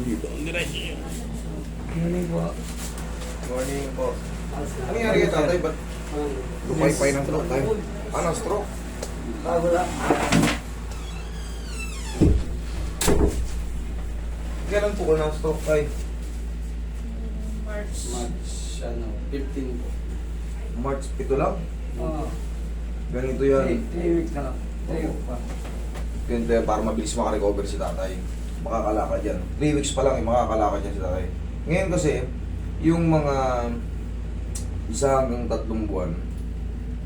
Morning po. Morning po. Ano nangyari kay tatay? Ba't lumay-pay ng stroke tayo? Ano, stroke? Ah, wala. Kailan po ko ng stroke tayo? March. March, ano, 15 po. March 7 lang? Oo. Ganito yan. three weeks na lang. Three weeks pa. Ganito yan para mabilis makarecover si tatay. Makakalakad yan. 3 weeks pa lang eh, makakalakad yan si tatay. Ngayon kasi, yung mga isa hanggang tatlong buwan,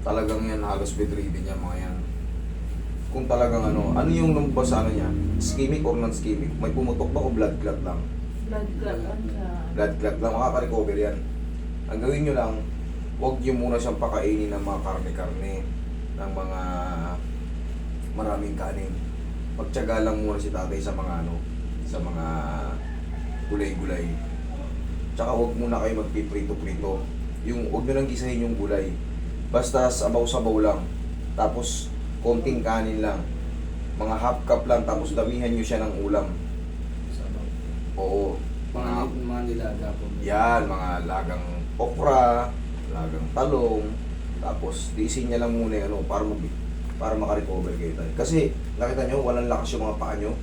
talagang yan halos bedridden yan mga yan. Kung talagang ano, ano yung lumabas ano niya? Ischemic or non-ischemic? May pumutok ba o blood clot lang? Blood clot ang sa... blood clot lang, makaka-recover yan. Ang gawin nyo lang, huwag nyo muna siyang pakainin ng mga karne-karne, ng mga maraming kanin. Pagtyaga lang muna si tatay sa mga ano, sa mga gulay-gulay. Tsaka huwag muna kayo magpiprito-prito. Yung, huwag nyo lang gisahin yung gulay. Basta sabaw-sabaw lang. Tapos, konting kanin lang. Mga half cup lang, tapos damihan nyo siya ng ulam. Sabaw. Oo. Mga, Mga mga nilaga po. yan, mga lagang okra, lagang talong, tapos tiisin niya lang muna ano, para mag para makarecover kayo tayo. Kasi, nakita nyo, walang lakas yung mga paa nyo.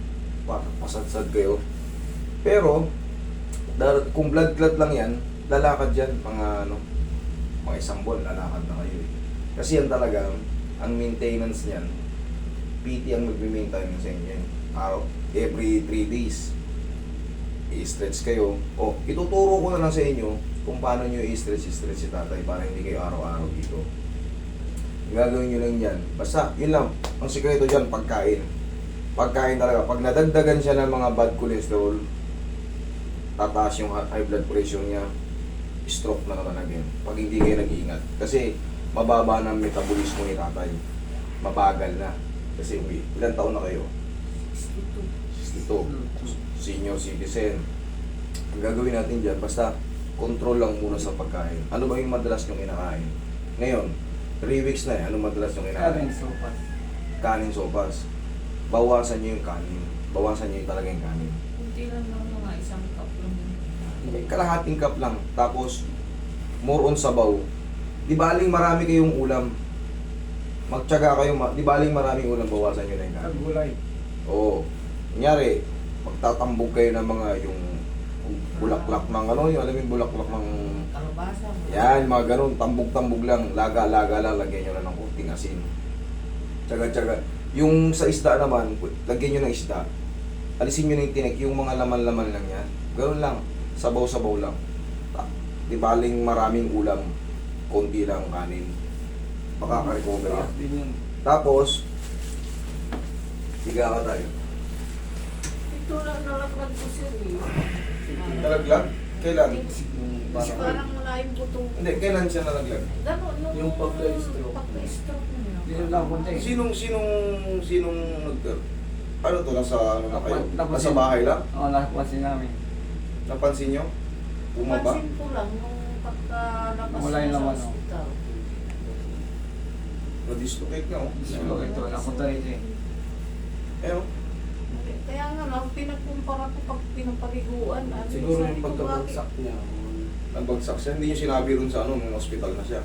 Pasadsad kayo. Pero, dar- kung blood clot lang yan, lalakad yan, mga ano, mga isang buwan, lalakad na kayo eh. Kasi yan talaga, ang maintenance niyan, PT ang magme-maintain sa inyo yan. Araw, every 3 days i-stretch kayo. O, ituturo ko na lang sa inyo kung paano nyo i-stretch, i-stretch si tatay para hindi kayo araw-araw dito. Gagawin nyo lang yan. Basta, yun lang. Ang sikreto dyan, pagkain. Pagkain talaga. Pag nadagdagan siya ng mga bad cholesterol, tataas yung high blood pressure niya, stroke na naman agad. Pag hindi kayo nag-iingat. Kasi, mababa na ang metabolismo ni tatay. Mabagal na. Kasi, uwi, ilan taon na kayo? 62 senior citizen. Ang gagawin natin dyan, basta control lang muna sa pagkain. Ano ba yung madalas yung kinakain? Ngayon, 3 weeks na eh, ano madalas yung kinakain? Kanin sopas. Kanin sopas. Bawasan nyo yung kanin. Bawasan yung talaga yung kanin. Kunti lang ng mga isang cup lang. Kalahating cup lang. Tapos, more on sabaw. Di baling marami kayong ulam. Magtyaga kayo, ma- di baling maraming ulam, bawasan nyo na yung kanin. Kagulay. Oo. Kunyari, magtatambog kayo ng mga yung bulaklak ng ano, yung alam mo yung bulaklak ng Kalabasa. yan, mga ganun, tambog-tambog lang, laga-laga lang, lagyan nyo na ng kunting asin. Tsaga-tsaga. Yung sa isda naman, lagyan nyo ng isda. Alisin nyo na yung tinik, yung mga laman-laman lang yan. Ganun lang, sabaw-sabaw lang. Ta- Di baling maraming ulam, konti lang kanin. Makaka-recover yan. Tapos, higa ka tayo. Ito lang nalaglag ko sir eh. Nalaglag? Kailan? Parang, wala yung butong. Hindi, kailan siya nalaglag? Nung Yung pagka-stroke. Pagka-stroke niya. Eh. Sinong, sinong, sinong nag... Ano to, nasa, ano na kayo? Napansin. Nasa bahay lang? Oo, nakapansin namin. Napansin nyo? Bumaba? Pansin ko lang nung pagkalabas Wala niya yung sa laman, no? hospital. Na-dislocate nga, oh. Gusto ito, napunta rito eh. Eh, oh. Kaya nga lang, pinagkumpara ko pag pinapaliguan. Ano, Siguro yung pagkabagsak niya. Nagbagsak siya. Hindi nyo sinabi rin sa ano, nung hospital na siya.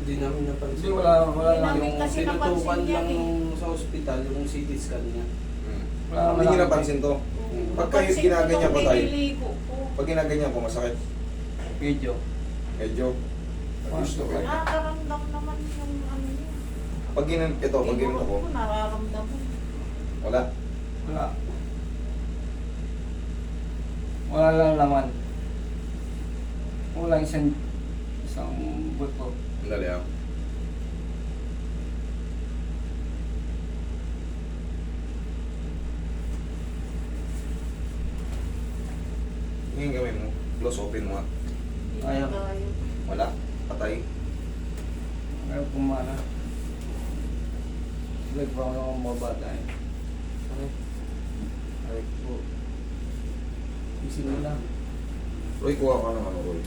Hindi namin napansin. Hindi, wala, wala Hindi lang namin yung... kasi Tinutukan napansin yan lang eh. nung sa ospital, yung CT scan niya. Hmm. Wala, Hindi wala. nyo napansin to. bakit- Pag kayo Napansin ko ginaganyan nung pa tayo. nililigo ko. Pag ginaganyan ko, masakit. Video. Medyo. Nag-dislocate. Nakakaramdam naman yung ano niya. Pag ginan, ito, pag ginan Tinuro ko, ko, nararamdaman. wala. Wala. Wala lang naman. Wala isang isang buto. Dali ah. Ngayon gawin mo. Close open mo. ah. Ayaw. Wala. Patay. Ayaw pumana. Nagpa ako ng mga bata eh. Ay po. Isip mo lang. Roy, kuha ka ano, Roy.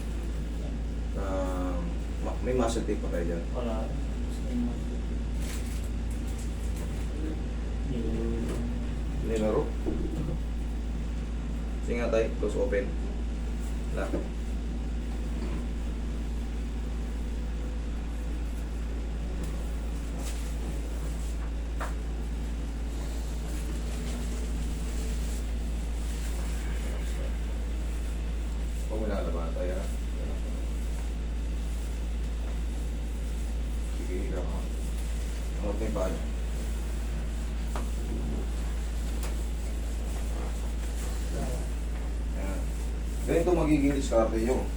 Um, ma- may muscle tape pa tayo dyan. Wala. Nilaro. Sige nga tayo, close open. Lock. Huwag mo lalaban tayo ha. Sige, higa ka. Ano yung paa niyo? Ayan. Ganito magiging diskarte nyo.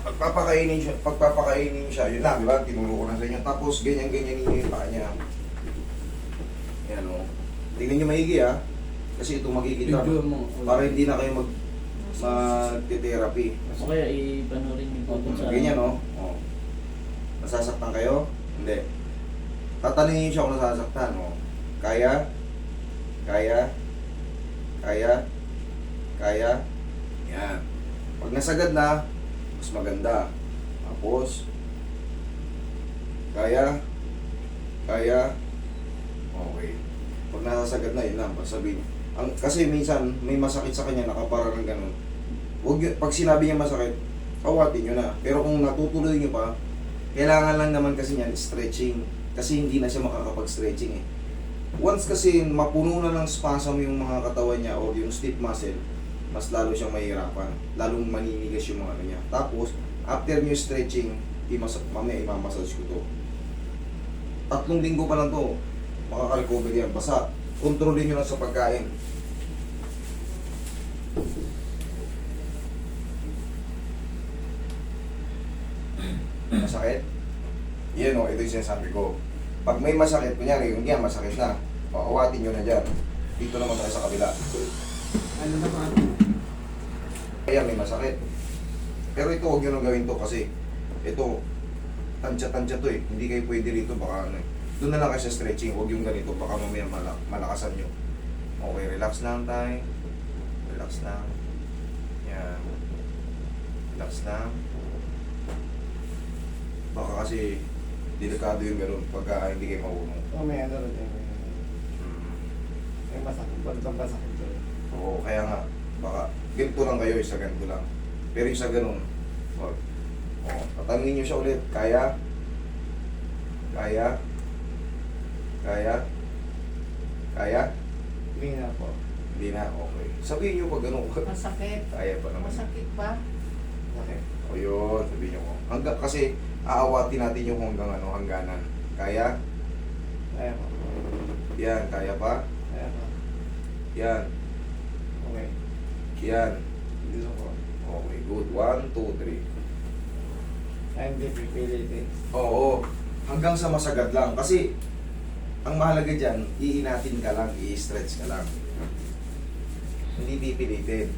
Pagpapakainin siya, pagpapakainin siya, yun lang, di ba? Tinuro ko na sa inyo. Tapos, ganyan-ganyan yung paa niya. Yan o. Tingnan nyo maigi ah. Kasi ito mo. Para hindi na kayo mag mag-therapy. O kaya ipanurin yung photo sa... Ganyan o. Oh. Nasasaktan kayo? Hindi. Tatanungin niyo siya kung nasasaktan. Oh. Kaya? Kaya? Kaya? Kaya? Pag nasagad na, mas maganda. Tapos, kaya? Kaya? Okay. Pag nasasagad na, yun lang. Sabihin. Ang, kasi minsan, may masakit sa kanya, nakapara ng ganun. Huwag, y- pag sinabi niya masakit, kawatin nyo na. Pero kung natutuloy nyo pa, kailangan lang naman kasi niyan stretching. Kasi hindi na siya makakapag-stretching eh. Once kasi mapuno na ng spasm yung mga katawan niya o yung stiff muscle, mas lalo siyang mahirapan. Lalong maninigas yung mga ano niya. Tapos, after nyo stretching, imas mamaya imamassage ko to. Tatlong linggo pa lang to, makaka-recover yan. Basta, kontrolin nyo lang sa pagkain. Masakit? Yan o, ito yung sinasabi ko. Pag may masakit, kunyari, yung yan, masakit na. O, awatin nyo na dyan. Dito naman tayo sa kabila. Ano naman? Kaya may masakit. Pero ito, huwag nyo nang gawin to kasi ito, tansya-tansya to eh. Hindi kayo pwede rito, baka ano eh. Doon na lang kayo sa stretching, huwag yung ganito, baka mamaya malak malakasan nyo. Okay, relax lang tayo. Relax lang. Yan. Relax lang. Baka kasi delikado yung meron pagka hindi kayo marunong. Oh, may ano rin. eh, Hmm. May masakit. Bantang masakit rin. Oo, kaya nga, baka ganito lang kayo, isa ganito lang. Pero isa ganun, wag. Oo, tatangin nyo siya ulit. Kaya? Kaya? Kaya? Kaya? Hindi na po. Hindi na, okay. Sabihin nyo pag ganun, Masakit. kaya pa naman. Masakit ba? Masakit. O yun, sabihin nyo ko. Hanggang, kasi aawatin natin yung hanggang ano, hangganan. Kaya? Kaya po. Yan, kaya pa? Kaya po. Yan, Okay. yan. Dito. Okay, good. One, two, three. Ay, hindi pipilitin. Oo, hanggang sa masagad lang. Kasi, ang mahalaga dyan, iinatin ka lang, i-stretch ka lang. Hindi pipilitin.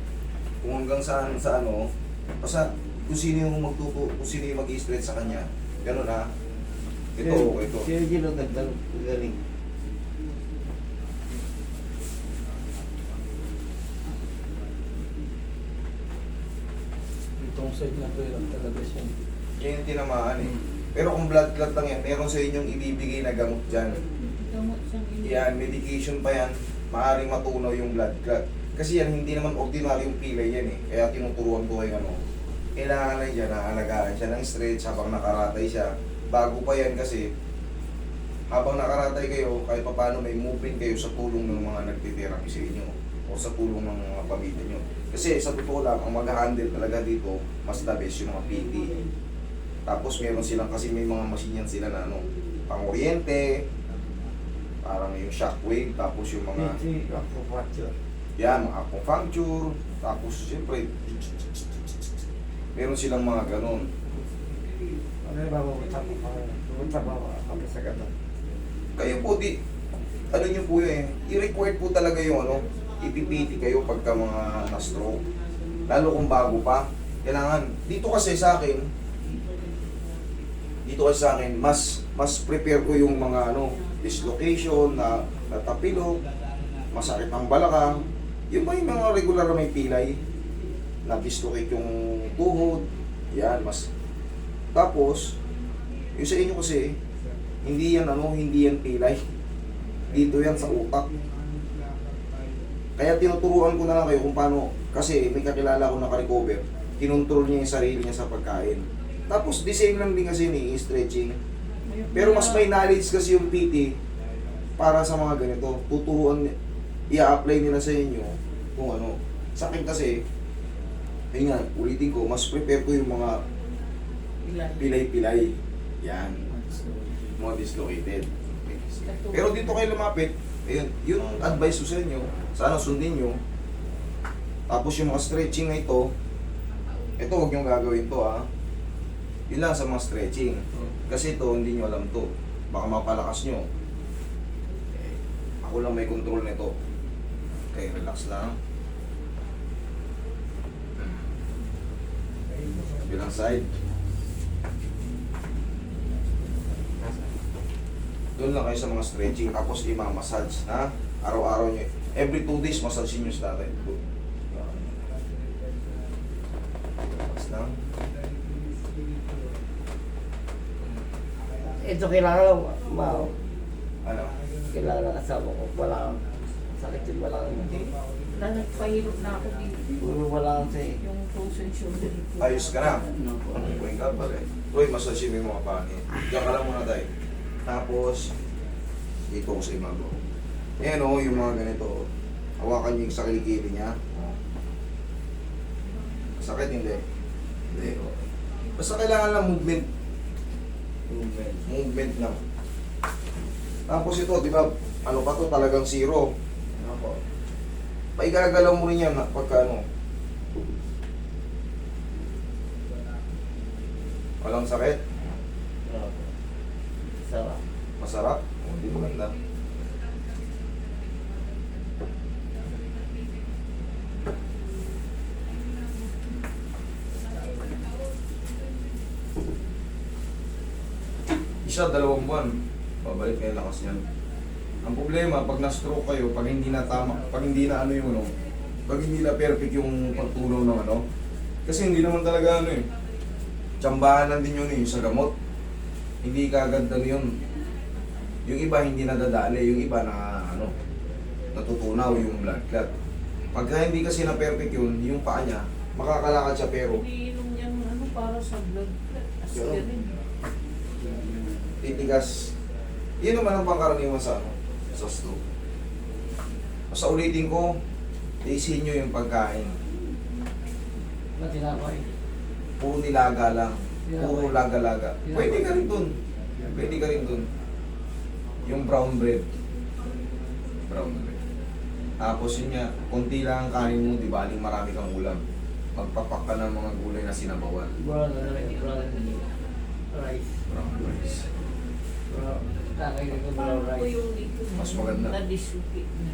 Kung hanggang saan sa ano, basta kung sino yung magtuto, kung sino yung mag-i-stretch sa kanya, ganun ha. Ito, ito. Sino nagdal- galing? Itong side na to yun talaga siya. Yan yung tinamaan eh. Pero kung blood clot lang yan, meron sa inyong ibibigay na gamot dyan. Gamot siyang. Yan, medication pa yan. Maaring matunaw yung blood clot. Kasi yan, hindi naman ordinary yung pilay yan eh. Kaya tinuturuan ko kayo ano. Kailangan na dyan, naalagaan siya ng stretch habang nakaratay siya. Bago pa yan kasi, habang nakaratay kayo, kahit pa paano may movement kayo sa tulong ng mga nagtitherapy sa inyo o sa tulong ng mga pamilya nyo. Kasi sa totoo lang, ang mag-handle talaga dito, mas the best yung mga PT. Tapos meron silang, kasi may mga machine yan sila na ano, pang-oriente, parang yung shockwave, tapos yung mga, ako fracture. yan, mga acupuncture, tapos siyempre, meron silang mga ganun. Ano yung bababuta mo pa? Pupunta ba ako sa gato? Kayo po, di, ano nyo po yun eh, i-required po talaga yung ano, ipipiti kayo pagka mga na-stroke. Lalo kung bago pa. Kailangan, dito kasi sa akin, dito kasi sa akin, mas, mas prepare ko yung mga ano, dislocation, na natapilok, masakit ang balakang. Yung ba yung mga regular na may pilay, na dislocate yung tuhod, yan, mas, tapos, yung sa inyo kasi, hindi yan ano, hindi yan pilay. Dito yan sa utak. Kaya tinuturuan ko na lang kayo kung paano, kasi may kakilala ko naka-recover, kinontrol niya yung sarili niya sa pagkain. Tapos, the same lang din kasi ni stretching. Pero mas may knowledge kasi yung PT para sa mga ganito. Tuturuan, i-apply nila sa inyo kung ano. Sa akin kasi, ayun nga, ulitin ko, mas prepare ko yung mga pilay-pilay. Yan, mga dislocated. Pero dito kayo lumapit, ayun, yung advice ko sa inyo, sana sundin nyo. Tapos yung mga stretching na ito, ito huwag nyo gagawin to ha. Yun lang sa mga stretching. Kasi ito, hindi nyo alam to. Baka mapalakas nyo. Ako lang may control nito. Okay, relax lang. Bilang side. Doon lang kayo sa mga stretching. Tapos ima-massage na araw-araw nyo. Every two days, massage nyo sa tatay. Relax lang. Ito kailangan ma Ano? kailangan ng asawa ko. Wala kang sakit yung wala kang Na nagpahirap na ako dito. puro wala kang sa Yung frozen shoulder ko. Ayos ka na. Ano po? Kuhin ka pala eh. Uy, massage mo yung mga. Diyan ka lang muna tayo. Tapos, dito ko sa imago. Ayan o, yung mga ganito. Hawakan niyo yung sa kilikili niya. Sakit hindi? Hindi. Basta kailangan lang movement. Movement. Movement lang. Tapos ito, di ba, ano pa to talagang zero. Ano po? Paigagalaw mo rin yan na- pagka ano. Walang sakit. Masarap. O, di maganda. Isa, dalawang buwan. Babalik yung lakas niyan. Ang problema, pag na-stroke kayo, pag hindi na tama, pag hindi na ano yung ano, pag hindi na perfect yung pagtunaw ng ano, kasi hindi naman talaga ano eh. Tsambahan lang din yun eh, sa gamot. Hindi kagad ano yun, yung iba hindi nadadali, yung iba na ano, natutunaw yung blood clot. Pagka hindi kasi na perfect yun, yung paa niya, makakalakad siya pero Iniinom niya ng ano para sa blood clot. Aspirin. titigas. Yun naman ang pangkaraniwan sa ano, sa stroke. Basta ulitin ko, tiisin nyo yung pagkain. Ba't tinapay? Puro nilaga lang. Puro laga-laga. Pwede ka rin dun. Pwede ka rin dun. Yung brown bread. Brown bread. Tapos yun nga, konti lang ang kanin mo, di ba? Aling marami kang ulam. Magpapak ka ng mga gulay na sinabawan. Brown ano brown rice. Brown rice. Brown. Rice. dito? Mas maganda. Na-dislocate na.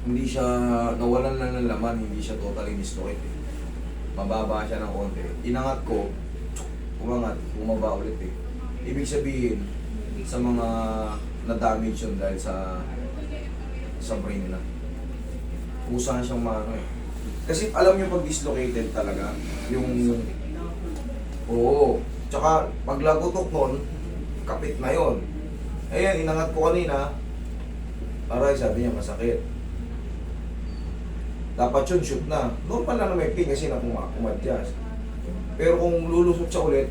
Hindi siya, nawalan lang ng laman, hindi siya totally dislocate. Eh. Mababa siya ng konti. Inangat ko, umangat, bumaba ulit eh. Ibig sabihin, sa mga na-damage yun dahil sa sa brain nila. Kusahan siyang maano eh. Kasi alam niyo pag dislocated talaga, yung Oo. Tsaka, pag lagutok nun, kapit na yon. Ayan, inangat ko kanina. Aray, sabi niya, masakit. Dapat yun, shoot na. Normal lang na may pain kasi na pumadjas. Pero kung lulusot siya ulit,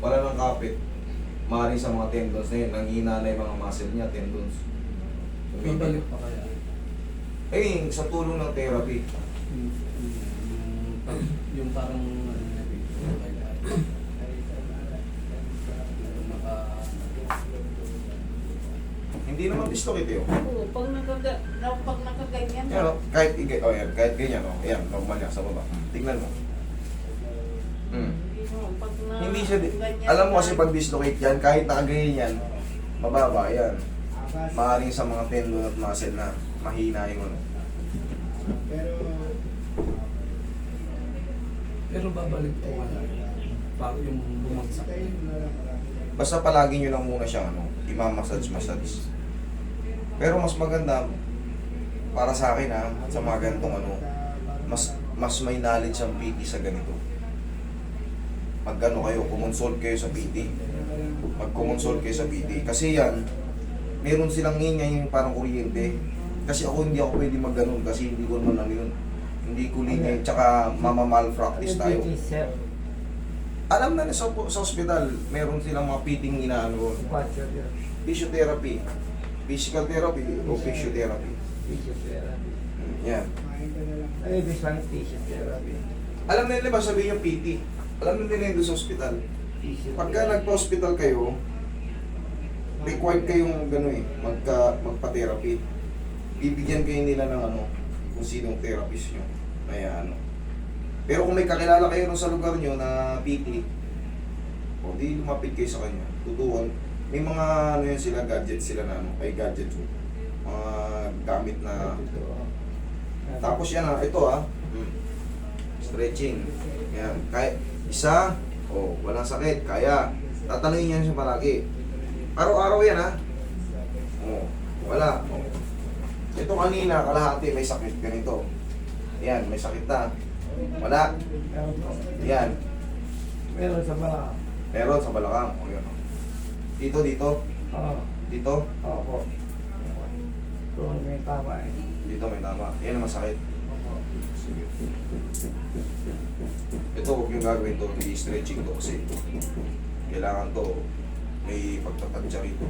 wala nang kapit. Maaaring sa mga tendons na yun, nanghina na yung mga muscle niya, tendons. Babalik pa kaya? Eh, sa tulong ng therapy. Yung, yung, pag- yung parang ano na dito, kaya maka Hindi naman dislocate yun. Oo, pag, nakaga, na, pag nakaganyan, Yan, oh, kahit, oh, yan, kahit ganyan, oh, yan, normal yan sa baba. Hmm, Tingnan mo. Hmm. hindi mo, pag na, Hindi siya, alam mo kasi pag dislocate yan, kahit nakaganyan yan, mababa yan. Maaaring sa mga tendon at muscle na mahina yung ano. Pero babalik po kaya? Bago yung bumagsak. Basta palagi nyo lang muna siyang ano, imamassage-massage. Pero mas maganda, para sa akin ha, sa mga ganitong ano, mas mas may knowledge ang PT sa ganito. Pag ano kayo, kumonsult kayo sa PT. Mag-consult kayo sa PT. Kasi yan, meron silang ngayon yung parang kuryente. Kasi ako hindi ako pwede mag ganun kasi hindi ko naman ano yun. Hindi ko linya, tsaka mama malpractice tayo. Alam na na sa, sa hospital, meron silang mga piting inaano, yun. physiotherapy, physical therapy o physiotherapy. Physiotherapy. Yan. Ay, physiotherapy. Alam na nila ba sabihin yung PT? Alam na nila yun sa hospital. Pagka nagpa-hospital kayo, required kayong gano'n eh, magka, magpa-therapy. Bibigyan kayo nila ng ano, kung sinong therapist nyo. Kaya ano. Pero kung may kakilala kayo nun sa lugar nyo na PT, o di lumapit kayo sa kanya. Tutuan. May mga ano yan sila, gadget sila na ano, ay gadget mo. Mga gamit na tapos yan ah, ito ah. Stretching. Yan. Kaya, isa, oh, walang sakit, kaya. Tatanungin yan siya palagi. Araw-araw yan ah. Oh, wala. Oh. Ito kanina, kalahati, may sakit. Ganito. Yan, may sakit na. Wala. Yan. Meron sa mga. Meron sa balakang. Oh, yan. oh. Dito, dito. Oo. Dito. Oo. Kung may tama eh. Dito may tama. Yan ang masakit. Ito, huwag yung gagawin to. I-stretching to kasi kailangan to may pagtatadya rito.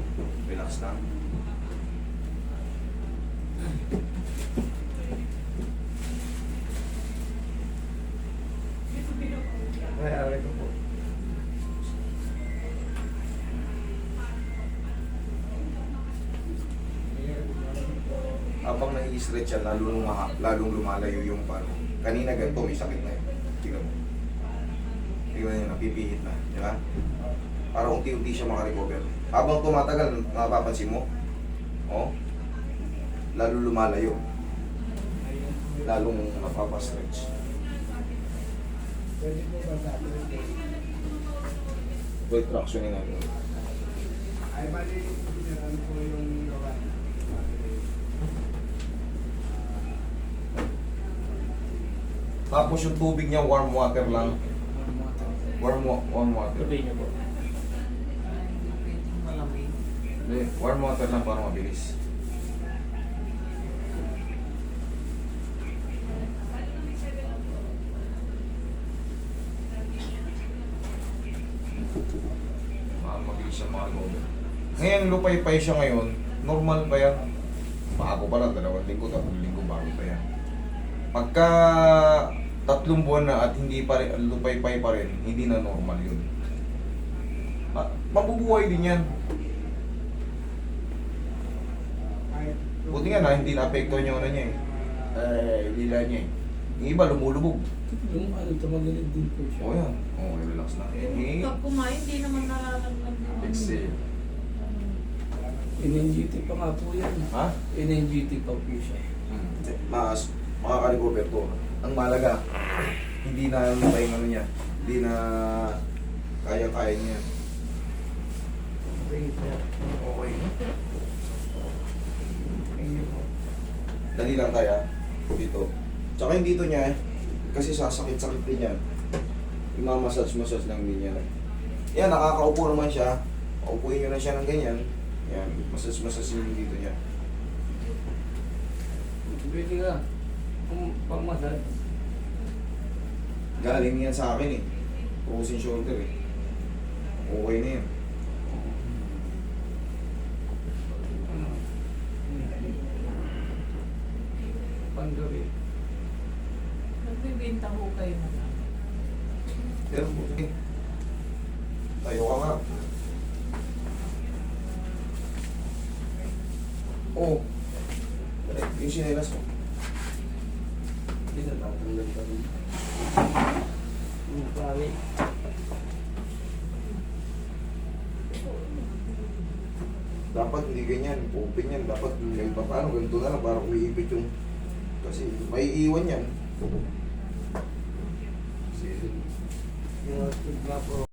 Relax lang. Kaya aray ko po. Habang nai-stretch yan, lalo lumaha, lalong lumalayo yung pano. Kanina ganito, may sakit na yun. Tingnan mo. Tingnan nyo, napipihit na. Di ba? Para unti-unti siya makarecover. Habang tumatagal, mapapansin mo, oh, lalo lumalayo. Lalong napapastretch. Pwede po ba sa Ito yung tractioning natin. Ay, bali, ano po yung gawa. Tapos yung tubig niya, warm water lang. Warm, wa- warm water. Sabi niyo po. Malamig. Hindi, warm water lang para mabilis. Para mabilis siya makagover. Ngayon, lupay-pay siya ngayon. Normal pa yan. Bago pa lang, dalawang linggo, tatlong linggo bago pa yan. Pagka tatlong buwan na at hindi pa rin, lupay-pay pa rin, hindi na normal yun. Ma- mabubuhay din yan. Buti nga na, hindi na-apektuhan yung ano niya eh. Eh, lila niya eh. Yung iba, lumulubog. Yung ano, tumagalit din po siya. O yan. O, relax na. Inhale. Pag kumain, hindi naman nararamdaman. Exhale. NNGT pa nga po yan. Ha? NNGT pa po siya. Hmm. Mas, makaka-recover to. Ang malaga, hindi na yung ano niya. Hindi na kaya-kaya niya. Okay. Dali lang tayo. Dito. Tsaka yung dito niya eh. Kasi sasakit-sakit din yan. Imamassage-massage lang din yan. Yan, nakakaupo naman siya. Paupuin nyo na siya ng ganyan. Yan, massage-massage yung dito niya. Pwede ka. Kung pangmasal. Galing yan sa akin eh. Frozen shoulder eh. Okay na yan. Pangabi. Nagbibenta ho kayo na lang. Pero, eh. Tayo ka nga. Oo. Oh. Yung sinelas mo. Tatanggal pa rin. Yung pari. Dapat hindi ganyan. Open yan. Dapat kahit pa paano. Ganito na lang. Para umiipit yung... Kasi may iwan yan. Yung tigma po.